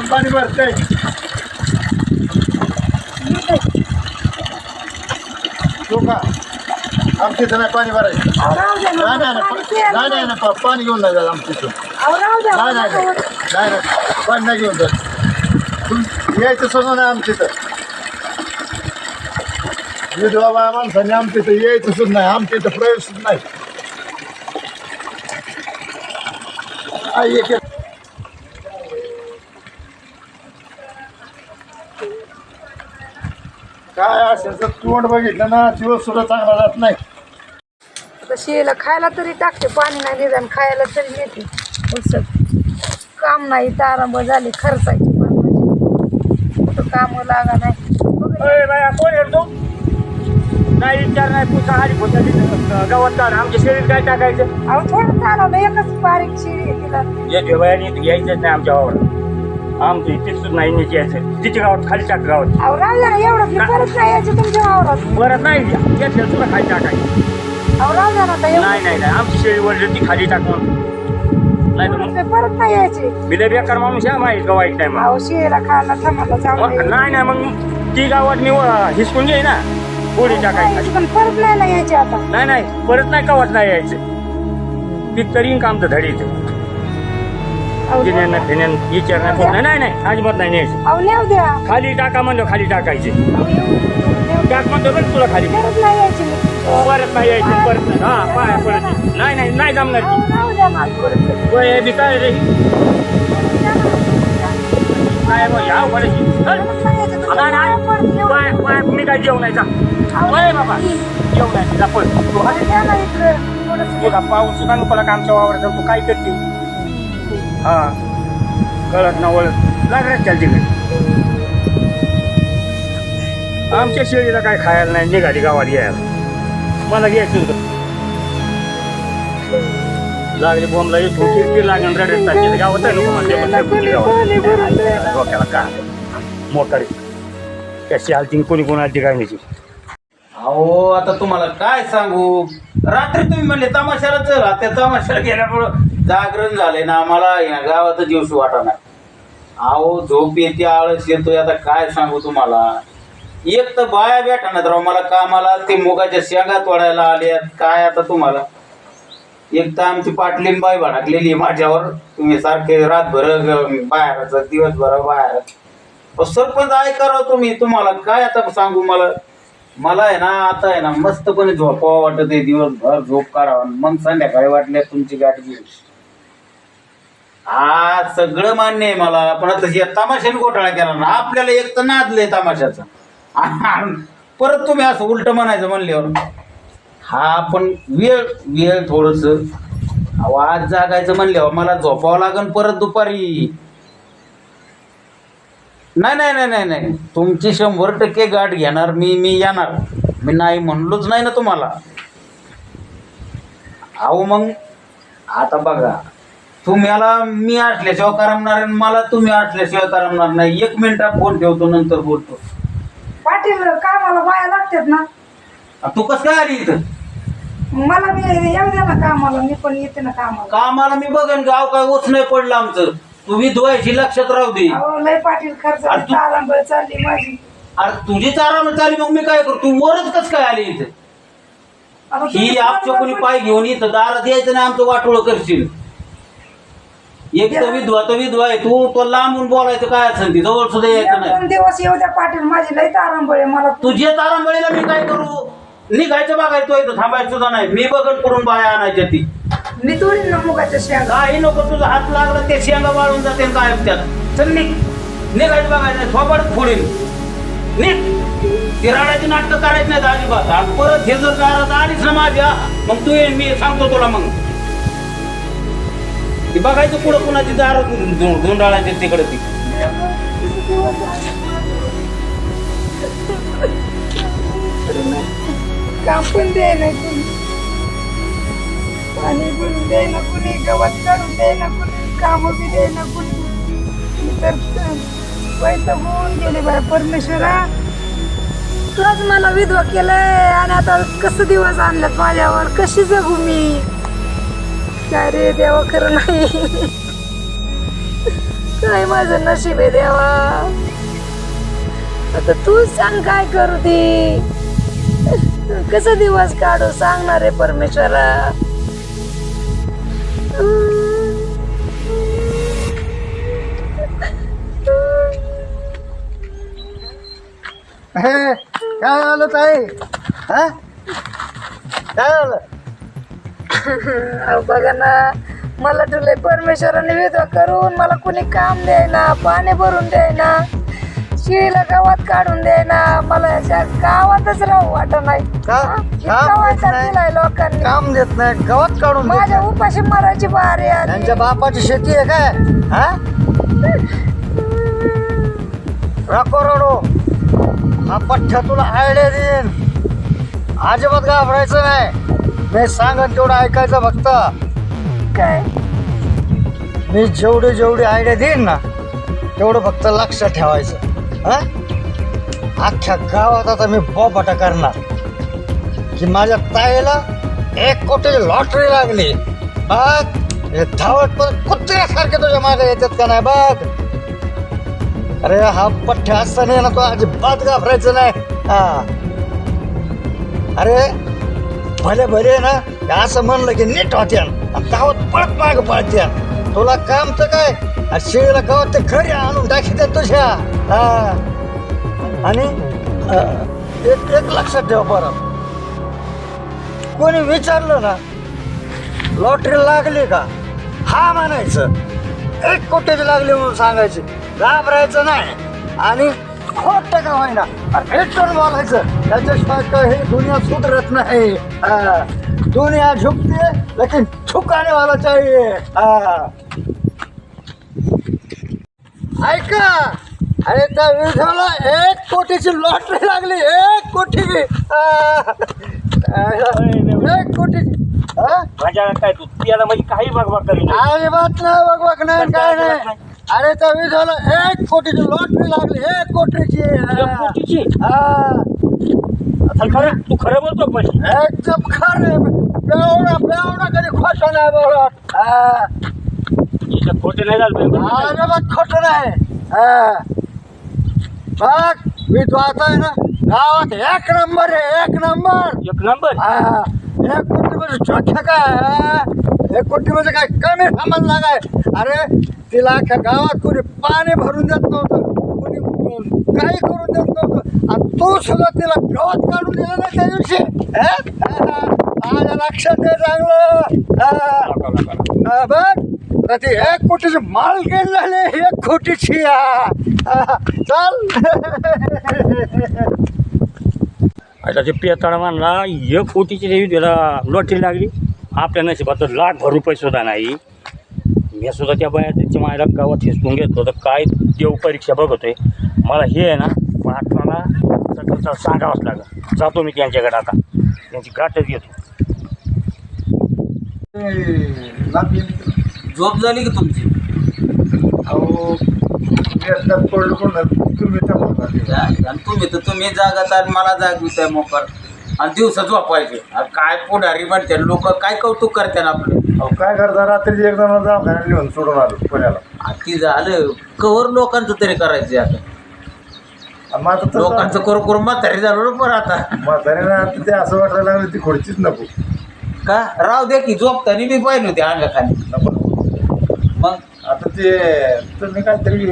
पण पाणी भरतंय तो का आमच्या इथं नाही पाणी भरायचं. नाही ना, नाही नाही पा- पाणी घेऊन नाही आमच्या इथून नाही नाही नाही नाही नाही पाणी नाही घेऊन तुम- यायचं नाही आमच्या इथं विधवा बाया माणसाने आमच्या इथं यायचं सुद्धा नाही आमच्या इथं प्रवेश नाही. एक तर तोंड बघितलं ना दिवस सुद्धा चांगला जात नाही. आता शिळेला खायला तरी टाकते पाणी नाही निदान खायला तरी नेते बस काम नाही तारांब झाले खर्चायचे पाण्याचे कुठं काम लागा नाही. अरे बाया कोण आहे रे तू? नाही विचार नाही पुसा आली पुसा गावात चाल आमच्या शरीर काय टाकायचं? अहो थोडं चालवलं एकच बारीक शिळी आहे तिला. घ्यायचंच नाही आमच्या वावर आमची तिथून नाही न्यायची यायचं तिच्या गावात खाली टाक गावात. अहो एवढं मी परत नाही यायचं तुमच्या वावरात परत नाही घेतलं तुला खाली टाकायचं. अहो ना नाही नाही नाही. आमची शेळी ती खाली टाक म्हणून. नाही तर मग परत नाही यायचे. बिले बेकार माणूस आहे माहीत का वाईट नाही मग अहो शिळेला खायला थांबायला मग चांगलं नाही नाही मग ती गावात मी हिसकून घे ना. पोळी टाकायची. पण परत नाही ना यायचे आता. नाही नाही. परत नाही गावात नाही यायचं. ती करीन काम तर धडीचं अहो, जिन्यांना फिन्यांना विचार नाही फोन. नाही नाही अजिबात नाही न्यायचं अहो नेऊ द्या. खाली टाका म्हणलं खाली टाकायचे. अहो, एवढं नेऊ. द्या. टाक म्हणतो बघ तुला खाली. परत नाही यायचे. मी. परत नाही यायचं परत नाही. हा पाया परत नाही. नाही नाही जमणार अहो, राहू द्या ना परत. वय बी काय रे? काय मग या. परत नाही. पाय पाय मी काय जेवणायचा? वय बाबा. जेवणायचा पण तू हा अरे द्या ना इकडं. थोडंसं. तुला पाऊस सुद्धा नको आमच्या वावरात तू काय करते? हा. कळत ना वळत लागणार त्याला तिकडे आमच्या शेळीला काय खायला नाही निघाली गावात यायला. मला घ्यायचं होतं. लागली बॉम्बला येतो किरकिर लागेल रडत टाकली गावात आहे पण गावात. डोक्याला का? मोटारी. कशी आलती कोणी कोण आलती काय नाही अहो आता तुम्हाला काय सांगू? रात्री तुम्ही म्हणले तमाशाला चला. तमाशाला गेल्यामुळं जागरण झाले ना आम्हाला या गावाचा जीवशी वाटा नाही अहो झोप येते आळस येतोय आता काय सांगू तुम्हाला? एक तर बाया भेटा ना राव मला कामाला ते मुगाच्या शेंगा तोडायला आल्यात काय आता तुम्हाला? एक तर आमची पाटलीन बाई भडकलेली आहे माझ्यावर. तुम्ही सारखे रातभर बाहेरच दिवसभर बाहेर. सरपंच ऐका करा तुम्ही तुम्हाला काय आता सांगू मला? मला आहे ना आता आहे ना मस्तपणे झोपावं वाटत आहे दिवसभर झोप करावा. मग संध्याकाळी वाटल्या तुमची गाठ घेऊ हा सगळं मान्य आहे मला. पण आता हे तमाशाने घोटाळा केला ना आपल्याला एक तर नादलंय तमाशाचा. आणि परत तुम्ही असं उलट म्हणायचं म्हणल्यावर हा पण वेळ वेळ थोडस. आवाज जागायचं म्हणल्यावर मला झोपावं लागन परत दुपारी. नाही नाही नाही नाही नाही. तुमची शंभर टक्के गाठ घेणार मी मी येणार. मी नाही म्हणलोच नाही ना तुम्हाला. अहो मग आता बघा. तुम्हाला मी असल्याशिवाय करमणार आणि मला तुम्ही असल्याशिवाय करमणार नाही. एक मिनिटात फोन ठेवतो नंतर बोलतो. पाटील कामाला बाया लागतात ना? आ, तू कसं काय आली इथं? मला बी येऊ द्या ना कामाला मी पण येते ना कामाला. कामाला मी बघन गाव काय ओच नाही पडलं आमचं. तू विधवायची लक्षात राहू दे. अहो लय पाटील खर्च अरे तू- तारांबळ चालली माझी. अरे तुझीच आराम चाली मग मी काय करू? तू वरच कसं काय आली इथं? ही तुम्ही आपच्या कोणी पाय घेऊन इथं दारात यायचं नाही आमचं वाटोळ करशील. एक तर विधवा तर विधवा आहे. तू तो लांबून बोलायचं काय असेल ती जवळ सुद्धा यायचं नाही. दोन दिवस येऊ द्या पाटील माझी लय तारांबळ मला तुझ्या तारांबळीला मी काय करू? निघायचं बघायचं इथं थांबायचं सुद्धा नाही. मी बघत करून बाया आणायच्या ती. मी तोडीन ना मुगाच्या शेंगा. काही नको तुझा हात लागला ते शेंगा वाळून जाते आणि काय त्यात. चल निघ. निघायचं बघायचं थोबडच फोडीन. निघ. ती राडाची नाटकं करायची नाही अजिबात. आणि परत हे जर दारात आलीच ना माझ्या मग तू ये मी सांगतो तुला मग. ती बघायचं पुढं कुणाची दार धुंडाळायची तिकडे ती. काम पण दे ना कुणी. पाणी पण दे ना कुणी गवत काढून दे ना कुणी काम बी दे ना कुणी. तर पैसे होऊन गेले बाय परमेश्वरा. तुलाच मला विधवा केलंय आणि आता कसं दिवस आणलं माझ्यावर? कशी जगू मी? काय रे देवा खरं नाही. काय माझं नशीब आहे देवा? आता तू सांग काय करू ती? कसा दिवस काढू सांगणार आहे परमेश्वरा? काय आलं ताई? हा? काय आलं? अहो, बघा ना मला तुला परमेश्वराने विधवा करून मला कुणी काम द्यायना पाणी भरून द्यायना शिळीला गावात काढून द्यायना मला अशा गावातच राहू वाटत नाही. का? हा? काम इतका देत वैताग नाही. दिलाय लोकांनी. काम देत नाही गवत काढून देत माझ्या नाही. उपाशी मरायची बारी आली. त्यांच्या बापाची शेती आहे काय? हा? रको रडो. हा पठ्ठ्या तुला आयडिया देईन. अजिबात घाबरायचं नाही. मी सांगन तेवढं ऐकायचं फक्त. काय? मी जेवढी जेवढी आयडिया देईन ना तेवढं फक्त लक्षात ठेवायचं. हा? अख्ख्या गावात आता मी बोबाटा करणार. की माझ्या ताईला एक कोटी लॉटरी लागली. बघ हे धावत पण कुत्र्यासारखे तुझ्या मागे येतात का नाही बघ. अरे हा पठ्ठ्या असताना ना तो अजिबात घाबरायचं नाही. हा. अरे भले भले ना असं म्हणलं की नीट होत्यान आणि गावात पळत माग पळत्यान तुला काम तर काय? आणि शिळीला गावात ते घरी आणून दाखवतात तुझ्या. हा. आणि एक एक लक्षात ठेव बरं. कोणी विचारलं ना लॉटरी लागली का? हा म्हणायचं. एक कोटीची लागली म्हणून सांगायची. घाबरायचं नाही. आणि खोट का होईना भेटून बोलायचं. त्याच्याशिवाय काही दुनिया सुधरत नाही. हा. दुनिया झुकते लेकिन झुकाने वाला चाहिए हा. ऐका. अरे त्या विधवाला एक कोटीची लॉटरी लागली एक कोटी. हा. एक कोटीची हा? माझ्या काय तू त्याला म्हणजे काही बघ करी अजिबात नाही बघ बघ नाही. काय नाही. अरे त्या विधवाला एक कोटीची लॉटरी लागली एक कोटीची हा. कोटीची हा. खरं तू खरं बोलतो पण एकदम खरे बेवडा बेवडा कधी खोट नाही बोलत हा. इथं खोटे नाही झालं पाहिजे. अजिबात खोट नाही हा. बघ मी तू आता आहे ना गावात एक नंबर आहे एक नंबर एक नंबर हा. एक कोटी म्हणजे चोख्या काय हा? एक कोटी म्हणजे काय कमी सामान लागाय. अरे तिला अख्या गावात कोणी पाणी भरून देत नव्हतं. कोणी काही करून देत नव्हतं. आणि तू सुद्धा तिला गवत काढून दिलं नाही त्या दिवशी. माझ्या लक्षात दे चांगलं. बघ. तर ती एक कोटीची माल गेली झाली. एक कोटीची. चाल हा. आता ते पेताळा मानला एक कोटीची देवी त्याला लोटी लागली. आपल्या नशिबात तर लाख भर रुपये सुद्धा नाही. मी सुद्धा त्या बाया त्यांच्या मायला गावात हिसकून घेतलं तर काय देव परीक्षा बघतोय. मला हे आहे ना महात्माला सगळं सांगावंच लागलं. जातो मी त्यांच्याकडे आता. त्यांची गाठच घेतो. झोप झाली की तुमची? अहो व्यसनात पडलो पण तुम्ही तर तुम्ही तर तुम्ही जागात आणि मला जागविताय मोकर. आणि दिवसा झोपायचे. आणि काय पुढारी म्हणते लोक काय कौतुक करते ना आपलं? अहो काय करता रात्री एकदा मला दवाखान्यात लिहून सोडून आलो पुण्याला. ती झालं. कवर लोकांचं तरी करायचं आता. आणि मग आता तसं- लोकांचं करू करून म्हातारी झालो ना पण आता. म्हातारीला आता ते असं वाटायला लागलं ती खुर्चीच नको. का? राव द्या की झोपताना मी पाहिलं होते अंगाखाली. नको मग? आता ते तुम्ही काहीतरी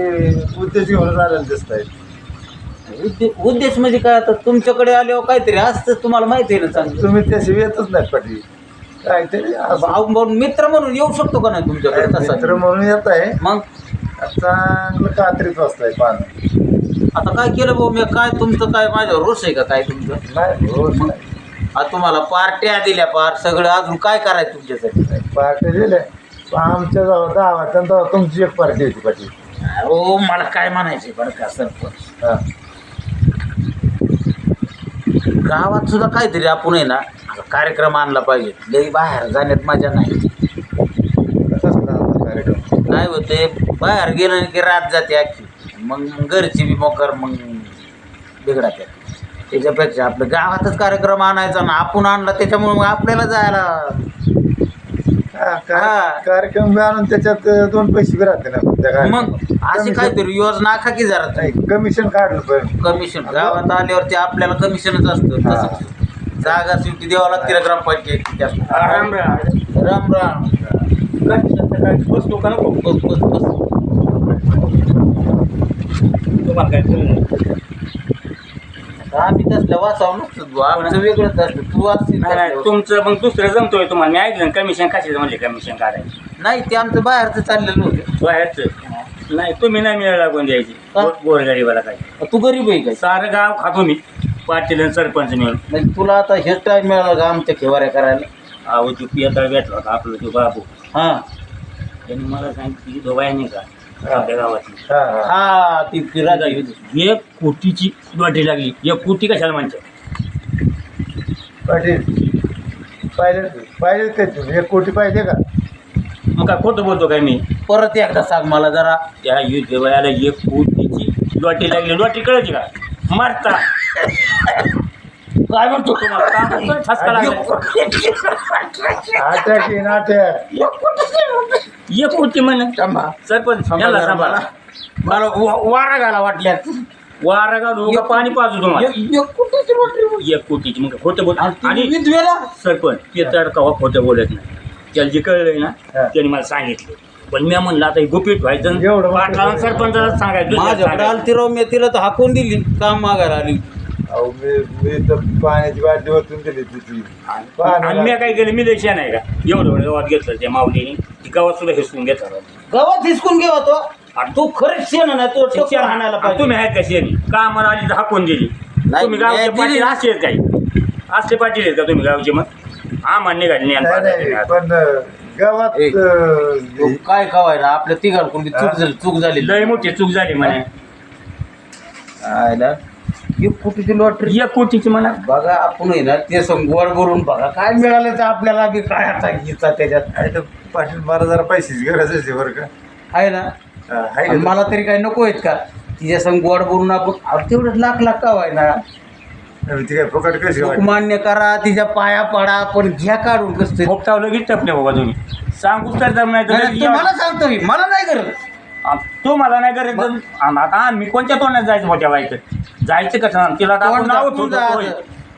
उद्देश घेऊन आलेलं दिसताय. उद्दे उद्देश म्हणजे काय? आता तुमच्याकडे आल्यावर काहीतरी असतं तुम्हाला माहिती आहे ना चांगलं. तुम्ही त्याशिवाय येतच नाही पाठी काहीतरी असं. अहो, मग मित्र म्हणून येऊ शकतो का नाही तुमच्याकडे? मित्र तसा. म्हणून येत आहे. मग? चांगलं कात्रीच वाजताय पान. आता काय केलं भाऊ? मी काय तुमचं काय माझ्यावर रोष आहे का काय तुमचं? नाही. आता तुम्हाला पार्ट्या दिल्या पार सगळं अजून काय करायचं तुमच्यासाठी? पार्टी दिले पण आमच्या जवळ गावात तेव्हा तुमची एक पार्टी होती पाठी हो मला काय म्हणायचं बरं का सरपंच? हा. गावात सुद्धा काहीतरी आपण आहे ना कार्यक्रम आणला पाहिजे. लई बाहेर जाण्यात मजा नाही. कसा आपला कार्यक्रम. काय होते बाहेर गेलं की रात जाते अख्खी मग घरची बी मोकर मग बिघडते त्याच्यापेक्षा आपलं गावातच कार्यक्रम आणायचा ना आपण आणला त्याच्यामुळे मग आपल्याला जायला हा. कार्यक्रम बी आणून त्याच्यात दोन पैसे बी राहते ना त्या काय मग अशी काहीतरी योजना आखा की जरा नाही कमिशन काढलं पण कमिशन. गावात आल्यावरती आपल्याला कमिशनच असतं. हा. जागा शेवटी द्यावं लागते ना ग्रामपंचायत राम राम. राम राम. बसतो का नको बस बस बस. तुम्हाला काय नाही. आम्ही तसल्या वाचावं नसतं. आमचं वेगळंच असतं. तू वाचशील नाही, नाही तसलं. तुमचं मग दुसरं जमतोय तुम्हाला. मी ऐकलं कमिशन कशाचं म्हणजे कमिशन काढायचं? नाही ते आमचं बाहेरचं चाललेलं होतं. बाहेरचं? नाही तुम्ही नाही मिळायला लागून द्यायची. का? गो- गोरगरीबाला काय? तू गरीब आहे काय सारं गाव खातो मी पाटील आणि सरपंच मिळून म्हणजे तुला आता हेच टाइम मिळाला का आमच्या खेवाऱ्या करायला? अहो तू पियातळ भेटला होता आपलं तो बाबू. हा. त्यांनी मला सांगितलं की दोघा नाही का? आपल्या गावातली. हा, हा. ती फिरायला एक कोटीची लॉटरी लागली. एक कोटी कशाला म्हणतात पाटील पाहिजे पाहिजे एक कोटी पाहिजे का? मग काय खोटं बोलतो काय मी? परत एकदा सांग मला जरा. त्या युद्ध वयाला एक कोटीची लॉटरी लागली. लॉटरी कळायची का? मारता. काय म्हणतो? तुम्हाला काय म्हणतो? ठसका लागला. आट्या की नाट्या एक कोटी म्हण. थांबा. सरपंच थांबा याला जरा सांभाळा. मला मला वा- वारा घाला वाटल्यात. वारा घालू का पाणी पाजू तुम्हाला. एक- एक कोटीची लॉटरी एक कोटीची मग खोटं बोल. आणि ती आणि विधवेला? सरपंच ते तर कवा खोटं बोलत नाही. त्याला जे कळलंय ना हा. त्याने मला सांगितलं. पण मी म्हणलं आता हे गुपित व्हायचं एवढं सरपंचाला सांगायचं दुसऱ्याला माझ्याकडे सांगायचं. आलती राव मी तिला तर हाकून दिली काम मागायला आली. अहो मी मी तर पाण्याची बाटली वरतून दिली तिची. आणि मी काय केलं? मी लक्ष नाही का? एवढं एवढं गावात घेतलं त्या माऊलीने. ती गावात सुद्धा हिसकून घेतला. गावात हिसकून घेवा तो. आणि तू खरंच शेण ना तो टक्कर आणायला आणि पाहिजे. तुम्ही आहेत कशी का मला आली तर हाकून दिली? नाही, तुम्ही गावचे दिली. पाटील असे आहेत काही. असले पाटील आहेत का तुम्ही गावचे मग? हा मान्य घालणे नाही नाही पण अं, गावात एक. अं, तो काय खवायला आपल्या तिघांकडून बी चूक झाली चूक झाली लय मोठी चूक झाली म्हणे. आयला एक कोटीची लॉटरी एक कोटीची म्हणा. बघा आपण आहे ना ते संगवड करून बघा. काय मिळालं तर आपल्याला बी काय आता घ्यायचा त्याच्यात? आहे तर पाटील मला जरा पैशाची गरज आहे बरं का? आहे ना? हा, आहे आणि का? मला तरी काही नको आहेत का? तिच्या संग गोड बोलून आपण अहो, तेवढं लाख लाख का व्हाय ना नाही, ती काय फुकट कशी वाटली? मान्य करा तिच्या पाया पडा पण घ्या काढून कसं टपले बाबा तुम्ही. सांगूच तर नाही नाही, मला सांगतो मी. मला नाही करत तो मला नाही आणि आता आम्ही कोणत्या तोंडात जायचं मोठ्या व्हायचं जायचं कसं? तिला तोंड नाव.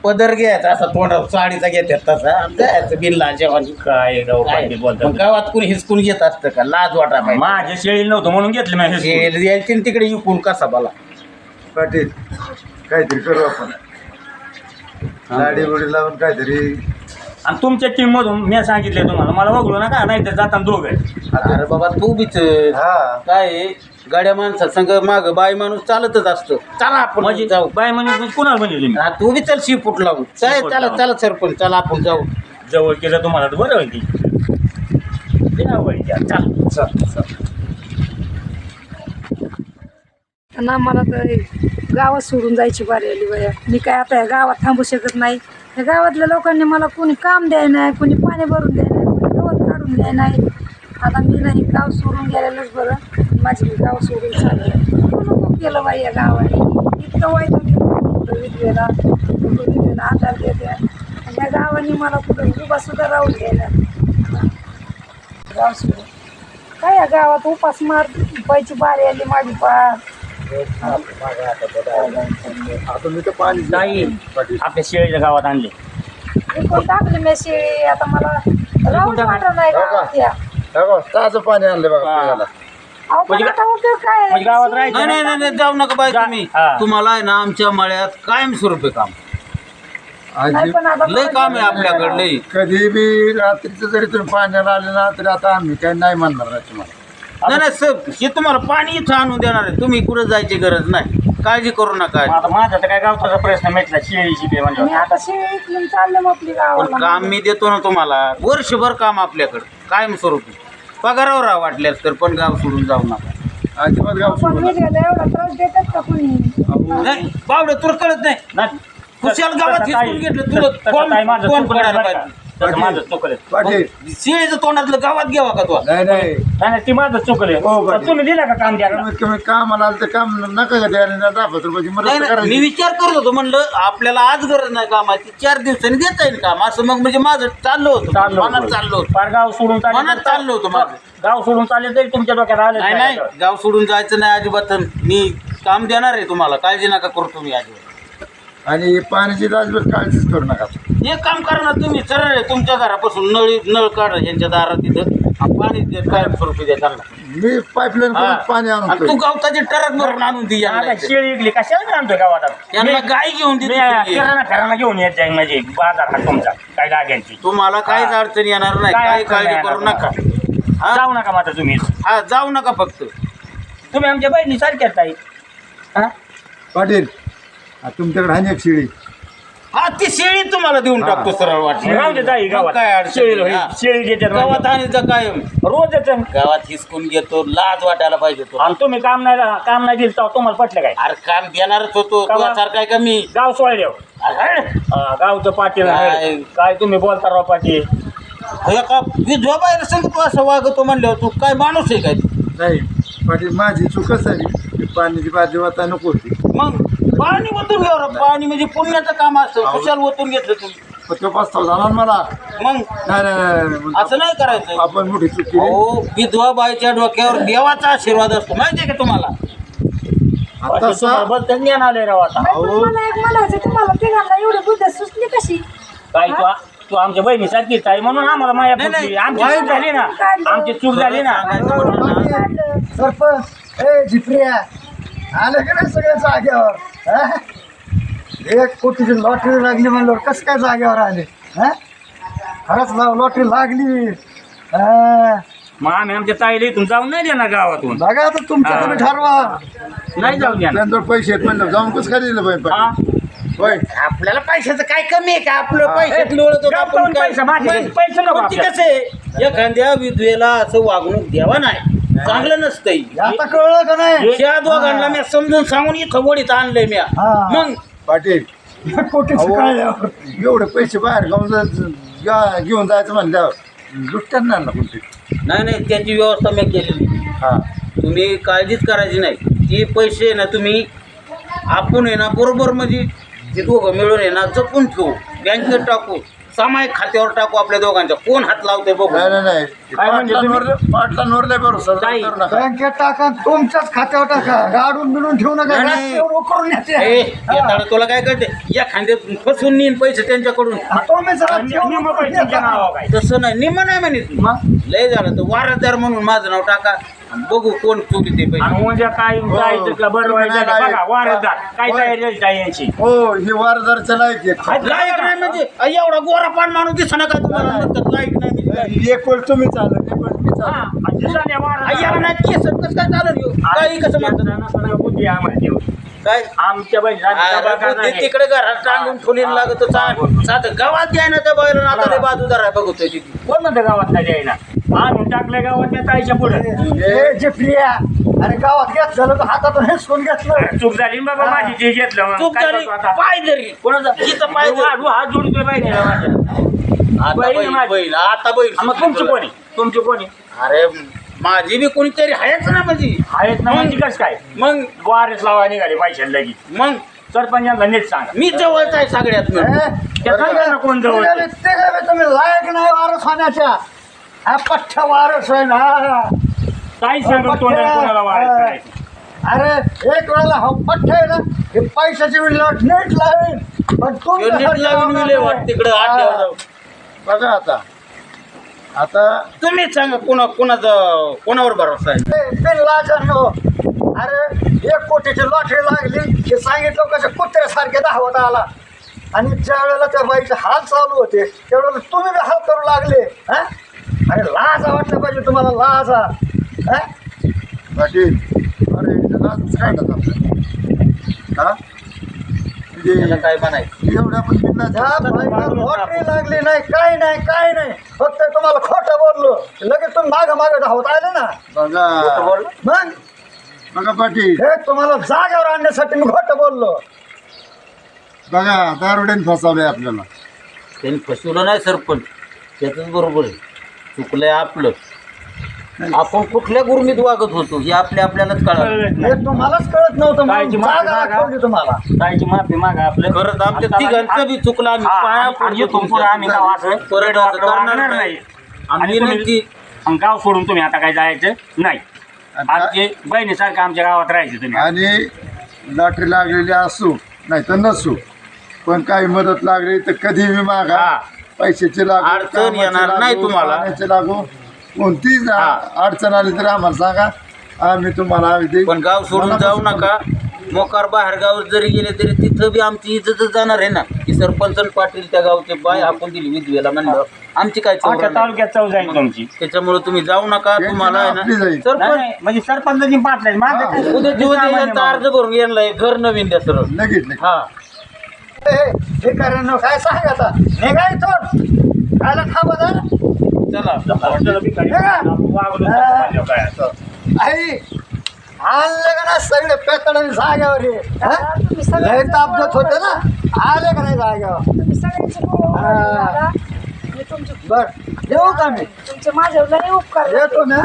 पदर घ्यायचा असा तोंडात साडीचा घेतात तसा. जायचं बिनला जेवण काय मग गावात कुणी हिसकून घेत असतं का? लाज वाटा पाहिजे माझ्या शेळी नव्हतं म्हणून घेतलं मी. हे यायची न तिकडे इकून कसा मला पाटील काहीतरी करू आपण. लाडी उडी लावून काहीतरी आणि तुमच्या टीम मधून मी सांगितले तुम्हाला मला वगळू नका नाही तर जाताना दोघं अरे बाबा तू बीच हा. काय आहे, गाड्या माणसा संग माग बाई माणूस चालतच असतो. चला आपण म्हणजे जाऊ. बाय म्हणे कुणाला म्हणजे तुम्ही? हा, तू बी चल शिपूट लावून. चल शिपूट चला लावून. चला सरपंच चला आपण जाऊ. जवळ केलं तुम्हाला तर बरं होईल. की ते. चल. चल चल. ना मला तर गावात सोडून जायची बारी आली बाया. मी काय आता या गावात थांबू शकत नाही. या गावातल्या लोकांनी मला कोणी काम द्याय नाही कोणी पाणी भरून द्याय नाही कोणी गवत काढून द्याय नाही. आता मी नाही गाव सोडून गेलेलंच बरं. माझी मी गाव सोडून चाललं नको केलं बाई या गावाने? इतकं वाईट होतं. विधवेला विधवेला आधार देत्या. आणि या गावाने मला कुठं उभा सुद्धा राहून द्यायला गाव सोडून काय या गावात उपास मार पायची बारी आली माझी पार. आता मी तर पाणी नाही आपल्या शेळीच्या गावात आणले इकडून टाकले मेशी आता मला राहून वाटत नाही का? गावात या. बघ, ताजं पाणी आणलं बघा हा. पियाला. अहो, पण म्हणजे आता काय म्हणजे गावात राहायचं नाही नाही नाही नाही, जाऊ नका बाई जा- तुम्ही हा. तुम्हाला आहे ना आमच्या मळ्यात कायम स्वरूपी काम नाही आजी पण आता लय काम आहे आपल्याकडे लय कधी बी रात्रीचं जरी तुम्ही पाण्याला आले ना तरी आता आम्ही काही नाही म्हणणार नाही तुम्हाला नाही नाही सर हे तुम्हाला पाणी इथं आणून देणार आहे. तुम्ही कुठं जायची गरज नाही. काळजी करू नका. आता माझा तर काय गावचा प्रश्न मिटला म्हणजे मी आता शेळी इकडून चालले मग आपली पण गावाला काम मी देतो ना तुम्हाला. वर्षभर काम आपल्याकडं. कायम स्वरूपी पगारावर राहा वाटल्यास तर पण गाव सोडून जाऊ नका. अजिबात गाव पण सोडू मी गेलं एवढा त्रास देतात का कोणी? नाही बावडे तुला कळत नाही. नाही. खुशाल गावात हिसकून घेतलं तुला. तसं ताई माझं कोण चुकलं करायला बरं का? पाहिजे? तसं माझं चुकलं पाटील. शेळीचं तोंडातलं गावात घ्यावा का तू नाही नाही. नाही नाही, ती माझं चुकलं हो, पण. तुम्ही दिलं का काम द्यायला? कमीत कमी काम आलं तर काम नका का द्यायला? दहा पाच रुपयाची नाही मदत नाही, मी करायची. विचार करत होतो म्हणलं आपल्याला आज गरज नाही कामाची चार दिवसांनी देता येईल काम. असं मग म्हणजे माझं चाललं होतं. चाललो मनात चाललं होतं. फार गाव सोडून चालले मनात चाललं होतं माझं. गाव सोडून चालले तरी तुमच्या डोक्यात आलं नाही. नाही गाव सोडून जायचं नाही अजिबात. मी काम देणार आहे तुम्हाला. काळजी नका करू तुम्ही अजिबात. आणि पाण्याची अजिबात काळजीच करू नका. एक काम करा ना तुम्ही सरळ आहे, तुमच्या घरापासून नळी नळ काढा यांच्या दारात तिथं आणि पाणी दे कायम स्वरूपी द्या त्यांना मी पाईपलाईन हा. करून पाणी आणि आणतो तू गवताची टरक भरून आणून दे यांना. इथे. शेळी इकली कशाला आणतोय गावात आता? यांना मी- गाय घेऊन दे मी. किराणा ठराणा घेऊन येत जाईन म्हणजे बाजार हा तुमचा काय लागेल तुम्हाला काहीच अडचण येणार नाही काय काही अडचण काळजी करू नका. हा? जाऊ नका मात्र तुम्ही. हा जाऊ नका फक्त. तुम्ही आमच्या बहिणी सारख्याच ताई. हा? पाटील तुमच्याकडे आहे ना एक शिडी हा ती शेळी तुम्हाला देऊन टाकतो सरळ राहू दे वाटत गावात. काय अडचण शेळी नाही, हा. शेळी देतात गावात आणीचं कायम. रोज येतं गावात हिसकून घेतो लाज वाटायला पाहिजे तो आणि तुम्ही काम नाही काम नाही दिलं तेव्हा तुम्हाला पटलं काय? अरे काम देणारच होतो. गावात- तुला सारखा का मी? गाव सोडले अरे, गावचं पाटील काय? काय तुम्ही बोलता राव पाटील? हे का बाहेर सांग तू असं वागतो म्हणल्यावर तू काय माणूस आहे काय? नाही पाटील माझी चूकच झाली. की पाण्याची बाजी वाता नको होती. मग? पाणी ओतून घ्या रे. पाणी म्हणजे पुण्याचं काम असतं. खुशाल ओतून घेतलं तुम्ही. पण तो पास्ताव झाला ना मला. मग? नाही नाही, नाही नाही मग असं नाही करायचं. आपण मोठी चूक केली हो विधवा बाईच्या डोक्यावर देवाचा आशीर्वाद असतो. माहितीये का तुम्हाला? आता सा- राव आता. बाई, पण मला एक म्हणायचं तुम्हाला तिघांना एवढी बुद्ध सुचली कशी? काय तू तू आमच्या बहिणी सारखीच आहे म्हणून आम्हाला माया नाही, नाही. फुटली. आमची चूक झाली ना. आमची चूक झाली ना. सरपंच ए जिप्रिया. आले का नाही सगळ्या जागेवर? हा? एक कोटीची लॉटरी लागली म्हणल्यावर कसं काय जागेवर आले? हा? खरंच लॉटरी लागली. हा. मग आम्ही आमच्या ताईला इथून जाऊन नाही देणार गावातून. बघा आता तुमचं हा. तुम्ही ठरवा. नाही जाऊ द्या त्यांच्यावर पैसे आहेत म्हणलं जाऊन कसं काय दिलं पाहिजे हा? होय. आपल्याला पैशाचं काय कमी आहे का? आपलं पैशात लोळत होतं गाव आपण पाहून काय- पैसा पैसे नको पण ती आपल्याला. कसं? आहे एखाद्या विधवेला असं वागणूक द्यावा नाही. चांगलं नसतंय. आता कळलं का नाही? त्या दोघांना मी समजून सांगून इथं वडीत आणलंय मी हा. मग? पाटील कळल्यावर एवढे पैसे बाहेर घेऊन जायचं गा- घेऊन जायचं म्हणल्यावर. लुटतात ना कोणते? नाही नाही त्याची व्यवस्था मी केलेली हा. तुम्ही काळजीच करायची नाही. ती पैसे आहे ना तुम्ही आपण आहे ना बरोबर म्हणजे ते दोघं मिळून आहे ना जपून ठेवू. बँकेत टाकू. सामायिक खात्यावर टाकू आपल्या दोघांच्या. कोण हात लावते बघू. नाही नाही नाही. काय म्हणजे तुम्ही? पाटलांवर पाटलांवर लय भरोसा नाही. करू नका. बँकेत टाका तुमच्याच खात्यावर टाका. गाडून बिडून ठेवू नका. नाही, नाही. रात्री उकरून येते. ए येताना तुला काय कळते? या खांद्यात फसून नेईन पैसे त्यांच्याकडून. हा, येता. तसं नाही. निम्म नाही म्हणत लय झालं तर वारसदार म्हणून माझं नाव टाका. बघू कोण चुकी ते पैसे आणि उद्या काय हो. जायचं का बरं व्हायचं का? नाही, बघा वारसदार काय. तयारी हो हे वारदारचं लायक आहे. लायक नाही म्हणजे अ, एवढा गोरा पान माणूस दिसना का तुम्हाला. लायक नाही म्हणजे काय? एक वेळ तुम्ही चालत एक वेळ मी हा, चालत आणि दिसाने वारसदार. अय्याला नाही केस कसं काय चालत ह्यो? काही कसं म्हणतात? त्यांना सगळं बुद्धी आहे आम्हाला देऊ. काय? आमच्या बुद्धी तिकडे घरात टांगून ठेवली लागत. साधं गावात द्याय ना त्या बायला आता बाजूदार आहे बघतोय तिथे कोण म्हणतं गावात नाही द्यायना आणून टाकलं गावात त्या ताईच्या पुढे. ए, जे प्रिया. अरे गावात घेतलं झालं तर हातातून हेसकून घेतलं. चूक झाली ना बाबा माझी ते घेतलं मग. चूक काय झाली. करतो आता? पाय धरी कोणाचं? तिथं पाय धरी. हात जोडतोय बहिणीला माझ्या. आता बैल माझी. बैल आता बैल हा, मग तुमची कोणी? तुमची कोणी? अरे माझी बी कोणीतरी आहेच ना माझी आहेत ना म्हणजे कसं काय? मग? वारेस लावा निघाले पैशाला लगेच. मग? सरपंचाला नीट सांगा. मी जवळच आहे सगळ्यात. त्या सांगा ना कोण जवळ? ते ते काय तुम्ही लायक नाही वारस होण्याच्या हा पठ्ठ वारस आहे ना काही सांगा तोंडाला कोणाला वारेस करायचं अरे एक वेळेला हा पठ्ठ आहे ना हे पैशाची विल्हेवाट नीट लावेल पण ह्यो नीट लावून विले वाट तिकडं आत ठेवा जाऊ. बघा आता. आता तुम्हीच सांगा कोणा कोणाचं कोणावर भरोसा आहे? लाजानो अरे एक कोटीची लॉटरी लागली हे सांगितलं कसं कुत्र्यासारखे धावत आला. आणि ज्या वेळेला त्या बाईचे हाल चालू होते त्यावेळेला तुम्ही बी हाल करू लागले हा? अरे लाजा वाटलं पाहिजे तुम्हाला लाजा. हा? पाटील अरे काढतात आपल्याला हा? म्हणजे काय म्हणायचं? एवढं आपण बिनधास्त ज्या बाईला लॉटरी लागली नाही काय नाही काय नाही. फक्त तुम्हाला खोटं बोललो. लगेच तुम्ही मागं मागं धावत आले ना. बघा. मग? बघा पाटील. हे तुम्हाला जागेवर आणण्यासाठी मी खोटं बोललो. बघा दारुड्याने फसवलंय आपल्याला. त्यांनी फसवलं नाही सरपंच. त्याच बरोबर आहे. चुकलंय आपलं आपण कुठल्या गुरमीत वागत होतो हे आपल्या आपल्यालाच कळालं हे नाही. तुम्हालाच कळत नव्हतं माफी जागा मागा. तुम्हाला ताईची माफी मागा तिघांचं बी चुकलं आम्ही हा, पाया आणि पडतो इथून पुढे आम्ही. गाव असं परत परत असं करणार वागणार नाही. नाही आणि आणि तुम्ही- विनंती आणि गाव सोडून तुम्ही आता काय जायचं नाही आता- आमचे बहिणीसारखं आमच्या गावात राहायचं तुम्ही आणि लॉटरी लागलेली असू नाही तर नसू पण काही मदत लागली तर कधी मी मागा हा. पैशाची लागू अडचण कामाची येणार नाही तुम्हाला. पाण्याची लागू. कोणतीच हा. अडचण आली तर आम्हाला सांगा. आम्ही तुम्हाला अगदी पण गाव सोडून जाऊ नका. मोकार बाहेर गाव जरी गेले तरी तिथं बी आमची इज्जतच जाणार आहे ना. की सरपंच आणि पाटील त्या गावचे बाय आपण दिली विधवेला म्हणलं. आमची काय चौरा आमच्या नाही. तालुक्यात तुमची. त्याच्यामुळे तुम्ही जाऊ नका. त्यांची तुम्हाला आहे आपली ना जाईल. सरपंच नाही, म्हणजे माझं काय? उद्या अर्ज. भरून गेलाय घर नवीन द्या सर लगेच लगेच. हा. हे हे कारण काय सांग आता? निघाय तो खायला थांबा जा चला. आपल्याला बी काही- का? आपण वागलो तर समाजावर काय असं. आई आणले का ना सगळे पेतडाने जाग्यावर हे? हा? तापगत होते ना? आले का नाही जाग्यावर हा. बर. येऊ का मी? तुमचे माझ्यावर उपकार येतो ना?